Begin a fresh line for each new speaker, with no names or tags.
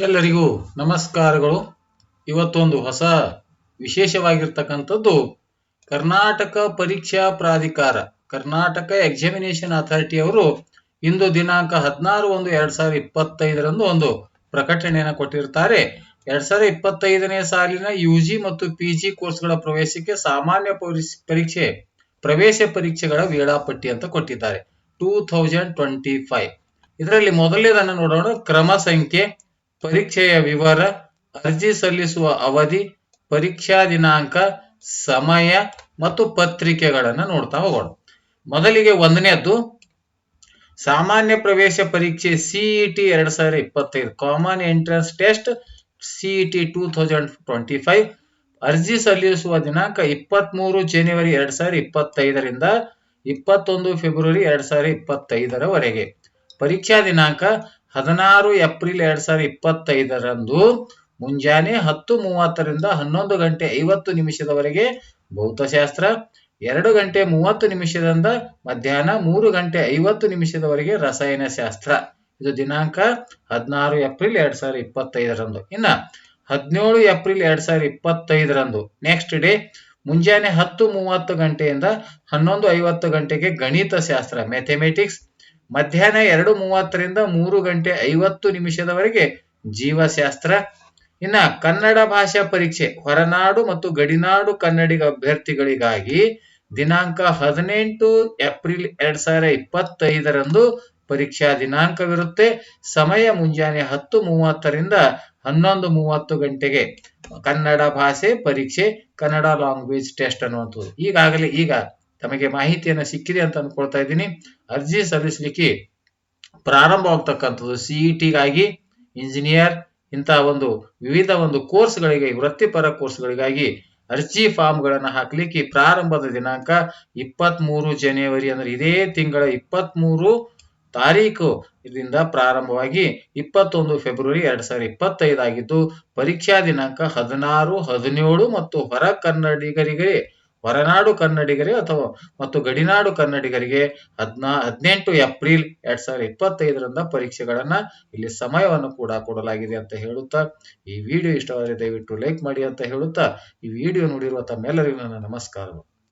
ಎಲ್ಲರಿಗೂ ನಮಸ್ಕಾರಗಳು. ಇವತ್ತೊಂದು ಹೊಸ ವಿಶೇಷವಾಗಿರ್ತಕ್ಕಂಥದ್ದು ಕರ್ನಾಟಕ ಪರೀಕ್ಷಾ ಪ್ರಾಧಿಕಾರ, ಕರ್ನಾಟಕ ಎಕ್ಸಾಮಿನೇಷನ್ ಅಥಾರಿಟಿ ಅವರು ಇಂದು ದಿನಾಂಕ ಹದಿನಾರು ಒಂದು ಎರಡ್ ಸಾವಿರದ ಇಪ್ಪತ್ತೈದರಂದು ಒಂದು ಪ್ರಕಟಣೆಯನ್ನು ಕೊಟ್ಟಿರ್ತಾರೆ. ಎರಡ್ ಸಾವಿರದ ಇಪ್ಪತ್ತೈದನೇ ಸಾಲಿನ ಯು ಜಿ ಮತ್ತು ಪಿ ಜಿ ಕೋರ್ಸ್ಗಳ ಪ್ರವೇಶಕ್ಕೆ ಸಾಮಾನ್ಯ ಪರೀಕ್ಷೆ- ಪರೀಕ್ಷೆ, ಪ್ರವೇಶ ಪರೀಕ್ಷೆಗಳ ವೇಳಾಪಟ್ಟಿ ಅಂತ ಕೊಟ್ಟಿದ್ದಾರೆ. ಟೂ ಥೌಸಂಡ್ ಟ್ವೆಂಟಿ ಫೈವ್ ಇದರಲ್ಲಿ ಮೊದಲನೇದನ್ನು ನೋಡೋಣ. ಕ್ರಮ ಸಂಖ್ಯೆ ಪರೀಕ್ಷೆಯ ವಿವರ ಅರ್ಜಿ ಸಲ್ಲಿಸುವ ಅವಧಿ, ಪರೀಕ್ಷಾ ದಿನಾಂಕ, ಸಮಯ ಮತ್ತು ಪತ್ರಿಕೆಗಳನ್ನು ನೋಡ್ತಾ ಹೋಗೋಣ. ಮೊದಲಿಗೆ ಒಂದನೇದ್ದು ಸಾಮಾನ್ಯ ಪ್ರವೇಶ ಪರೀಕ್ಷೆ ಸಿಇಟಿ ಎರಡ್ ಸಾವಿರದ ಇಪ್ಪತ್ತೈದು common entrance test CET two thousand twenty five ಅರ್ಜಿ ಸಲ್ಲಿಸುವ ದಿನಾಂಕ ಇಪ್ಪತ್ಮೂರು ಜನವರಿ ಎರಡ್ ಸಾವಿರ ಇಪ್ಪತ್ತೈದರಿಂದ ಇಪ್ಪತ್ತೊಂದು ಫೆಬ್ರವರಿ ಎರಡ್ ಸಾವಿರದ ಇಪ್ಪತ್ತೈದರವರೆಗೆ. ಪರೀಕ್ಷಾ ದಿನಾಂಕ ಹದಿನಾರು ಏಪ್ರಿಲ್ ಎರಡ್ ಸಾವಿರದ ಇಪ್ಪತ್ತೈದರಂದು ಮುಂಜಾನೆ ಹತ್ತು ಮೂವತ್ತರಿಂದ ಹನ್ನೊಂದು ಗಂಟೆ ಐವತ್ತು ನಿಮಿಷದವರೆಗೆ ಭೌತಶಾಸ್ತ್ರ, ಎರಡು ಗಂಟೆ ಮೂವತ್ತು ನಿಮಿಷದಿಂದ ಮಧ್ಯಾಹ್ನ ಮೂರು ಗಂಟೆ ಐವತ್ತು ನಿಮಿಷದವರೆಗೆ ರಸಾಯನ ಶಾಸ್ತ್ರ ಇದು ದಿನಾಂಕ ಹದಿನಾರು ಏಪ್ರಿಲ್ ಎರಡ್ ಸಾವಿರದ ಇಪ್ಪತ್ತೈದರಂದು. ಇನ್ನ ಹದಿನೇಳು ಏಪ್ರಿಲ್ ಎರಡ್ ಸಾವಿರದ ಇಪ್ಪತ್ತೈದರಂದು ನೆಕ್ಸ್ಟ್ ಡೇ ಮುಂಜಾನೆ ಹತ್ತು ಮೂವತ್ತು ಗಂಟೆಯಿಂದ ಹನ್ನೊಂದು ಐವತ್ತು ಗಂಟೆಗೆ ಗಣಿತ ಶಾಸ್ತ್ರ ಮ್ಯಾಥಮೆಟಿಕ್ಸ್ ಮಧ್ಯಾಹ್ನ ಎರಡು ಮೂವತ್ತರಿಂದ ಮೂರು ಗಂಟೆ ಐವತ್ತು ನಿಮಿಷದವರೆಗೆ ಜೀವಶಾಸ್ತ್ರ. ಇನ್ನ ಕನ್ನಡ ಭಾಷಾ ಪರೀಕ್ಷೆ, ಹೊರನಾಡು ಮತ್ತು ಗಡಿನಾಡು ಕನ್ನಡಿಗ ಅಭ್ಯರ್ಥಿಗಳಿಗಾಗಿ ದಿನಾಂಕ ಹದಿನೆಂಟು ಏಪ್ರಿಲ್ ಎರಡ್ ಸಾವಿರದ ಇಪ್ಪತ್ತೈದರಂದು ಪರೀಕ್ಷಾ ದಿನಾಂಕವಿರುತ್ತೆ. ಸಮಯ ಮುಂಜಾನೆ ಹತ್ತು ಮೂವತ್ತರಿಂದ ಹನ್ನೊಂದು ಮೂವತ್ತು ಗಂಟೆಗೆ ಕನ್ನಡ ಭಾಷೆ ಪರೀಕ್ಷೆ, ಕನ್ನಡ ಲಾಂಗ್ವೇಜ್ ಟೆಸ್ಟ್ ಅನ್ನುವಂಥದ್ದು. ಈಗಾಗಲೇ ಈಗ ತಮಗೆ ಮಾಹಿತಿಯನ್ನು ಸಿಕ್ಕಿದೆ ಅಂತ ಅನ್ಕೊಳ್ತಾ ಇದ್ದೀನಿ. ಅರ್ಜಿ ಸಲ್ಲಿಸಲಿಕ್ಕೆ ಪ್ರಾರಂಭವಾಗ್ತಕ್ಕಂಥದ್ದು ಸಿಇಟಿಗಾಗಿ ಇಂಜಿನಿಯರ್ ಇಂತಹ ಒಂದು ವಿವಿಧ ಒಂದು ಕೋರ್ಸ್ಗಳಿಗೆ ವೃತ್ತಿಪರ ಕೋರ್ಸ್ಗಳಿಗಾಗಿ ಅರ್ಜಿ ಫಾರ್ಮ್ಗಳನ್ನು ಹಾಕ್ಲಿಕ್ಕೆ ಪ್ರಾರಂಭದ ದಿನಾಂಕ ಇಪ್ಪತ್ತ್ ಮೂರು ಜನವರಿ ಅಂದ್ರೆ ಇದೇ ತಿಂಗಳ ಇಪ್ಪತ್ತ್ ಮೂರು ತಾರೀಕು ಇದರಿಂದ ಪ್ರಾರಂಭವಾಗಿ ಇಪ್ಪತ್ತೊಂದು ಫೆಬ್ರವರಿ ಎರಡ್ ಸಾವಿರದ ಇಪ್ಪತ್ತೈದು ಆಗಿದ್ದು, ಪರೀಕ್ಷಾ ದಿನಾಂಕ ಹದಿನಾರು, ಹದಿನೇಳು ಮತ್ತು ಹೊರ ಕನ್ನಡಿಗರಿಗೆ ಹೊರನಾಡು ಕನ್ನಡಿಗರಿಗೆ ಅಥವಾ ಮತ್ತು ಗಡಿನಾಡು ಕನ್ನಡಿಗರಿಗೆ ಹದ್ನಾ, ಹದಿನೆಂಟು ಏಪ್ರಿಲ್ ಎರಡ್ ಸಾವಿರದ ಇಪ್ಪತ್ತೈದರಿಂದ ಪರೀಕ್ಷೆಗಳನ್ನ ಇಲ್ಲಿ ಸಮಯವನ್ನು ಕೂಡ ಕೊಡಲಾಗಿದೆ ಅಂತ ಹೇಳುತ್ತಾ, ಈ ವಿಡಿಯೋ ಇಷ್ಟವಾದರೆ ದಯವಿಟ್ಟು ಲೈಕ್ ಮಾಡಿ ಅಂತ ಹೇಳುತ್ತಾ, ಈ ವಿಡಿಯೋ ನೋಡಿರುವ ತಮ್ಮೆಲ್ಲರಿಗೂ ನನ್ನ ನಮಸ್ಕಾರಗಳು.